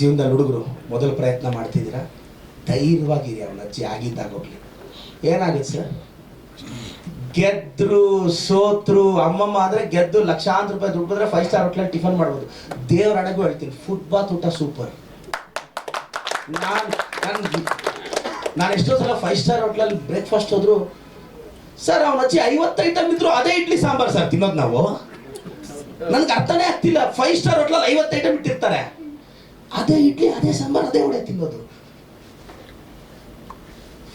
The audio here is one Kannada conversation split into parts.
ಜೀವನದಲ್ಲಿ ಹುಡುಗರು ಮೊದಲು ಪ್ರಯತ್ನ ಮಾಡ್ತಿದ್ದೀರಾ? ಧೈರ್ಯವಾಗಿರಿ ಅವನ ಅಜ್ಜಿ, ಆಗಿದ್ದಾಗ ಹೋಗ್ಲಿ. ಏನಾಗುತ್ತೆ ಸರ್? ಗೆದ್ರು, ಸೋತ್ರು, ಅಮ್ಮಮ್ಮ ಆದರೆ ಗೆದ್ದು ಲಕ್ಷಾಂತರ ರೂಪಾಯಿ ದುಡ್ಡು ಬಂದರೆ ಫೈವ್ ಸ್ಟಾರ್ ಹೋಟ್ಲಲ್ಲಿ ಟಿಫನ್ ಮಾಡ್ಬೋದು. ದೇವ್ರ ಅಣಗೂ ಹೇಳ್ತೀನಿ ಫುಟ್ಬಾತ್ ಊಟ ಸೂಪರ್ ನಾನು ನಾನು ನಾನು ಎಷ್ಟೋ ಸಲ ಫೈವ್ ಸ್ಟಾರ್ ಹೋಟ್ಲಲ್ಲಿ ಬ್ರೇಕ್ಫಾಸ್ಟ್ ಹೋದ್ರು, ಸರ್, ಅವನ ಅಜ್ಜಿ ಐವತ್ತು ಐಟಮ್ ಇದ್ರು ಅದೇ ಇಡ್ಲಿ ಸಾಂಬಾರ್ ಸರ್, ತಿನ್ನೋದು ನಾವು? ನನಗೆ ಅರ್ಥನೇ ಆಗ್ತಿಲ್ಲ ಫೈವ್ ಸ್ಟಾರ್ ಹೋಟ್ಲಲ್ಲಿ ಐವತ್ತು ಐಟಮ್ ಇಟ್ಟಿರ್ತಾರೆ. ಅದೇ ಇಡ್ಲಿ, ಅದೇ ಸಾಂಬಾರ್, ಅದೇ ವಡೆ ತಿನ್ನೋದು.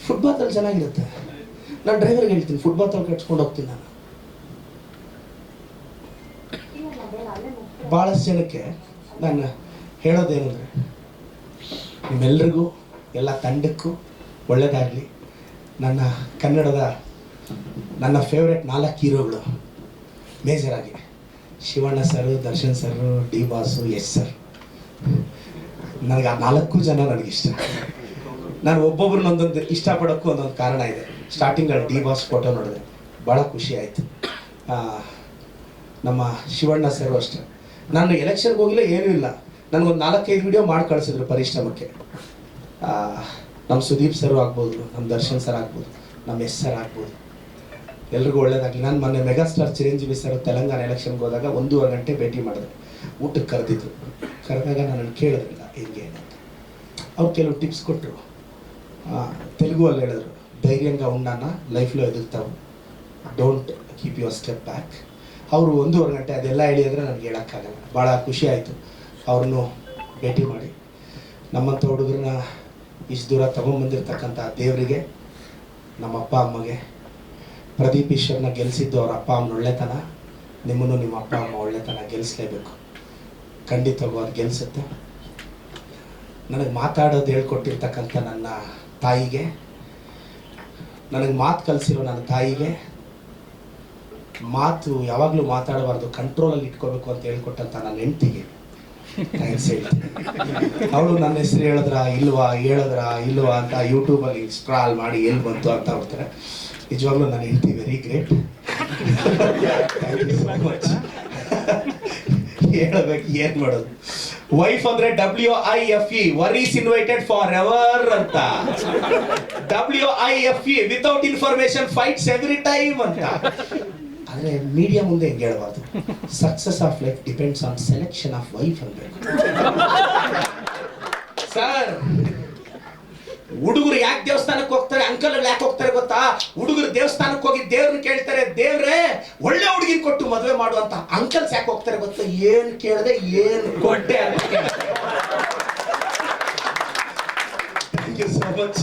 ಫುಟ್ಬಾತಲ್ಲಿ ಚೆನ್ನಾಗಿರುತ್ತೆ. ನಾನು ಡ್ರೈವರ್ಗೆ ಹೇಳ್ತೀನಿ ಫುಟ್ಬಾತಲ್ಲಿ ಕಟ್ಸ್ಕೊಂಡು ಹೋಗ್ತೀನಿ ನಾನು. ಭಾಳಷ್ಟು ಜನಕ್ಕೆ ನಾನು ಹೇಳೋದೇನೆಂದರೆ, ನಿಮ್ಮೆಲ್ರಿಗೂ ಎಲ್ಲ ತಂಡಕ್ಕೂ ಒಳ್ಳೆಯದಾಗಲಿ ನನ್ನ ಕನ್ನಡದ ನನ್ನ ಫೇವ್ರೆಟ್ ನಾಲ್ಕು ಹೀರೋಗಳು ಮೇಜರ್ ಆಗಿ Shivanna sir Darshan sir D boss, yes sir ನನಗೆ ಆ ನಾಲ್ಕು ಜನ ನನಗಿಷ್ಟ. ನಾನು ಒಬ್ಬೊಬ್ರನ್ನ ಒಂದೊಂದು ಇಷ್ಟಪಡೋಕ್ಕೂ ಒಂದೊಂದು ಕಾರಣ ಇದೆ. ಸ್ಟಾರ್ಟಿಂಗಲ್ಲಿ ಡಿ ಬಾಸ್ ಫೋಟೋ ನೋಡಿದೆ. ಭಾಳ ಖುಷಿ ಆಯಿತು. ನಮ್ಮ ಶಿವಣ್ಣ ಸರ್ ಅಷ್ಟೇ. ನಾನು ಎಲೆಕ್ಷನ್ಗೆ ಹೋಗಿಲ್ಲ, ಏನೂ ಇಲ್ಲ. ನನಗೊಂದು ನಾಲ್ಕೈದು ವಿಡಿಯೋ ಮಾಡಿ ಕಳಿಸಿದ್ರು ಪರಿಶ್ರಮಕ್ಕೆ. ನಮ್ಮ ಸುದೀಪ್ ಸರ್ ಆಗ್ಬೋದು ನಮ್ಮ ದರ್ಶನ್ ಸರ್ ಆಗ್ಬೋದು ನಮ್ಮ ಎಸ್ ಸರ್ ಆಗ್ಬೋದು. ಎಲ್ರಿಗೂ ಒಳ್ಳೇದಾಗಲಿ. ನಾನು ಮೊನ್ನೆ ಮೆಗಾಸ್ಟಾರ್ ಚಿರಂಜೀವಿ ಸರ್ ತೆಲಂಗಾಣ ಎಲೆಕ್ಷನ್ಗೆ ಹೋದಾಗ ಒಂದೂವರೆ ಗಂಟೆ ಭೇಟಿ ಮಾಡಿದ್ರು ಊಟಕ್ಕೆ ಕರೆದಿದ್ರು. ಕರೆದಾಗ ನಾನು ಕೇಳಿದ್ರಿಲ್ಲ ಹೆಂಗೆ ಅಂತ ಅವ್ರು ಕೆಲವು ಟಿಪ್ಸ್ ಕೊಟ್ಟರು ತೆಲುಗು ಅಲ್ಲಿ ಹೇಳಿದ್ರು, ಧೈರ್ಯಂಗ ಉಂಡಾನ ಲೈಫ್ಲೋ ಎದುರ್ತಾವು don't keep your step back ಅವರು ಒಂದೂವರೆ ಗಂಟೆ ಅದೆಲ್ಲ ಹೇಳಿ ಅಂದರೆ ನನಗೆ ಹೇಳೋಕ್ಕಾಗಲ್ಲ. ಭಾಳ ಖುಷಿ ಆಯಿತು. ಅವ್ರನ್ನೂ ಭೇಟಿ ಮಾಡಿ. ನಮ್ಮಂಥ ಹುಡುಗರನ್ನ ಇಷ್ಟು ದೂರ ತೊಗೊಂಬಂದಿರ್ತಕ್ಕಂಥ ದೇವರಿಗೆ, ನಮ್ಮ ಅಪ್ಪ ಅಮ್ಮಗೆ, ಪ್ರದೀಪ್ ಈಶ್ವರನ್ನ ಗೆಲ್ಲಿಸಿದ್ದು ಅವ್ರ ಅಪ್ಪ ಅಮ್ಮನ ಒಳ್ಳೆತನ. ನಿಮ್ಮನ್ನು ನಿಮ್ಮ ಅಪ್ಪ ಅಮ್ಮ ಒಳ್ಳೆತನ ಗೆಲ್ಲಿಸಲೇಬೇಕು ಖಂಡಿತವಾಗಿ ಗೆಲ್ಲಿಸುತ್ತೆ ನನಗೆ ಮಾತಾಡೋದು ಹೇಳ್ಕೊಟ್ಟಿರ್ತಕ್ಕಂಥ ನನ್ನ ತಾಯಿಗೆ, ನನಗೆ ಮಾತು ಕಲಿಸಿರೋ ನನ್ನ ತಾಯಿಗೆ, ಮಾತು ಯಾವಾಗಲೂ ಮಾತಾಡಬಾರ್ದು ಕಂಟ್ರೋಲಲ್ಲಿ ಇಟ್ಕೋಬೇಕು ಅಂತ ಹೇಳ್ಕೊಟ್ಟಂತ ನನ್ನ ಹೆಂಡ್ತಿಗೆ ಅವಳು ನನ್ನ ಹೆಸರು ಹೇಳಿದ್ರ, ಇಲ್ವಾ ಹೇಳಿದ್ರ, ಇಲ್ವಾ ಅಂತ ಯೂಟ್ಯೂಬಲ್ಲಿ ಸ್ಕ್ರಾಲ್ ಮಾಡಿ ಎಲ್ಲಿ ಬಂತು ಅಂತ ಹೋಗ್ತಾರೆ ನಿಜವಾಗ್ಲೂ ನಾನು ಹೆಂಡ್ತಿ ವೆರಿ ಗ್ರೇಟ್ ಹೇಳಬೇಕು, ಏನು ಮಾಡೋದು? ವೈಫ್ ಅಂದ್ರೆ W I F E worries invited forever ಅಂತ. W I F E without information fights every time ಅಂತ. ಆದರೆ ಮೀಡಿಯಾ ಮುಂದೆ ಹೆಂಗೆ ಹೇಳ್ಬಾರ್ದು. Success of life depends on selection of wife ಅನ್ಬೇಕು ಸರ್ ಹುಡುಗರು ಯಾಕೆ ದೇವಸ್ಥಾನಕ್ಕೆ ಹೋಗ್ತಾರೆ? ಅಂಕಲ್ ಯಾಕೆ ಹೋಗ್ತಾರೆ ಗೊತ್ತಾ? ಹುಡುಗರು ದೇವಸ್ಥಾನಕ್ಕೆ ಹೋಗಿ ದೇವ್ರನ್ನ ಕೇಳ್ತಾರೆ ದೇವ್ರೇ ಒಳ್ಳೆ ಹುಡುಗಿನ ಕೊಟ್ಟು ಮದುವೆ ಮಾಡುವಂತ ಅಂಕಲ್ಸ್ ಯಾಕೆ ಹೋಗ್ತಾರೆ ಗೊತ್ತು? ಏನ್ ಕೇಳದೆ, ಏನ್ ಕೊಟ್ಟೆ ಅಂತ ಥ್ಯಾಂಕ್ ಯು ಸೋ ಮಚ್